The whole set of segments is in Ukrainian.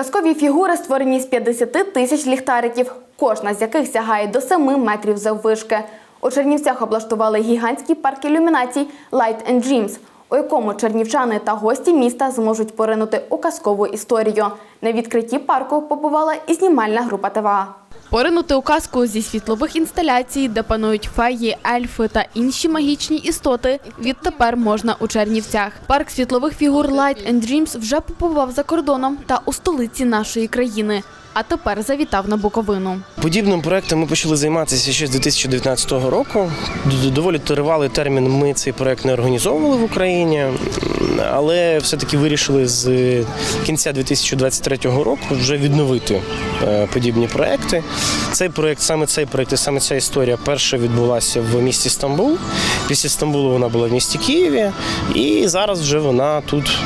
Казкові фігури створені з 50 тисяч ліхтариків, кожна з яких сягає до 7 метрів заввишки. У Чернівцях облаштували гігантський парк ілюмінацій Light and Dreams, у якому чернівчани та гості міста зможуть поринути у казкову історію. На відкритті парку побувала і знімальна група ТВА. Поринути у казку зі світлових інсталяцій, де панують феї, ельфи та інші магічні істоти, відтепер можна у Чернівцях. Парк світлових фігур Light and Dreams вже побував за кордоном та у столиці нашої країни. А тепер завітав на Буковину. Подібним проектом ми почали займатися ще з 2019 року. Доволі тривалий термін ми цей проект не організовували в Україні, але все-таки вирішили з кінця 2023 року вже відновити е, подібні проекти. Цей проект, саме цей проект і саме ця історія перша відбулася в місті Стамбул. Після Стамбулу вона була в місті Києві, і зараз вже вона тут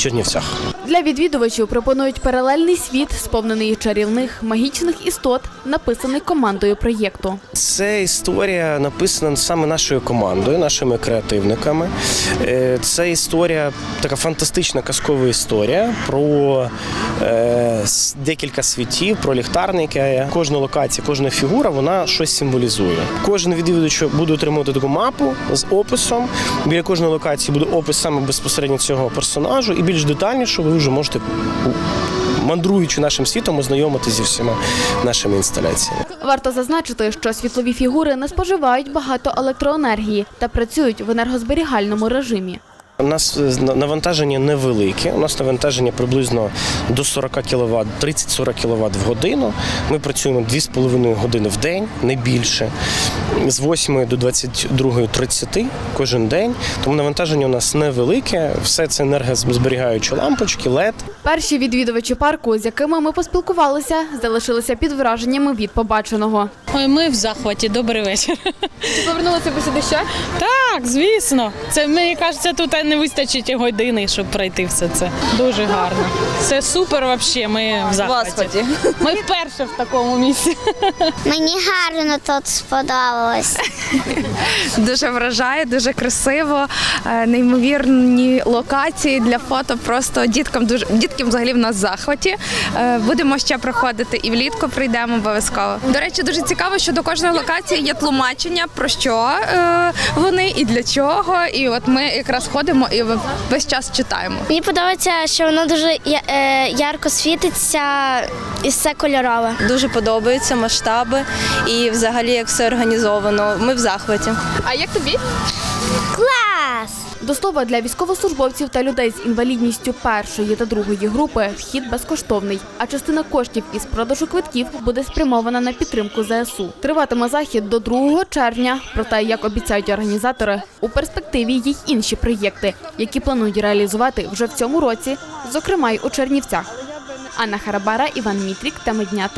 Чернівцях. Для відвідувачів пропонують паралельний світ, сповнений чарівних магічних істот, написаний командою проєкту. Це історія написана саме нашою командою, нашими креативниками. Е, Це історія, така фантастична казкова історія про декілька світів, про ліхтарники. Кожна локація, кожна фігура, вона щось символізує. Кожен відвідувач буде отримувати таку мапу з описом. Біля кожної локації буде опис саме безпосередньо цього персонажу, і більш детальніше ви вже можете. Мандруючи нашим світом, ознайомитися зі всіма нашими інсталяціями. Варто зазначити, що світлові фігури не споживають багато електроенергії та працюють в енергозберігальному режимі. У нас е, навантаження невелике. У нас навантаження приблизно до 40 кВт, 30-40 кВт в годину. Ми працюємо 2,5 години в день, не більше. З 8 до 22.30 кожен день. Тому навантаження у нас невелике. Все це енергозберігаючі лампочки, LED. Перші відвідувачі парку, з якими ми поспілкувалися, залишилися під враженнями від побаченого. Ой, ми в захваті. Добрий вечір. Чи повернулися ви сюди ще? Так, звісно. Це мені кажеться, тут не вистачить години, щоб пройти все це. Дуже гарно. Це супер взагалі. Ми в захваті. Ми вперше в такому місці. Мені гарно тут сподобалось. Дуже вражає, дуже красиво, е, неймовірні локації для фото. Просто діткам дуже дітки взагалі в нас в захваті. Е, Будемо ще проходити і влітку прийдемо обов'язково. До речі, дуже цікаво, що до кожної локації є тлумачення про що е, вони і для чого. І от ми якраз ходимо і весь час читаємо. Мені подобається, що воно дуже е, ярко світиться і все кольорове. Дуже подобаються масштаби і взагалі як все організовано. Ми в захваті. А як тобі? До слова, для військовослужбовців та людей з інвалідністю першої та другої групи вхід безкоштовний, а частина коштів із продажу квитків буде спрямована на підтримку ЗСУ. Триватиме захід до 2 червня. Проте, як обіцяють організатори, у перспективі є й інші проєкти, які планують реалізувати вже в цьому році, зокрема й у Чернівцях. Анна Харабара, Іван Мітрік, теми дня.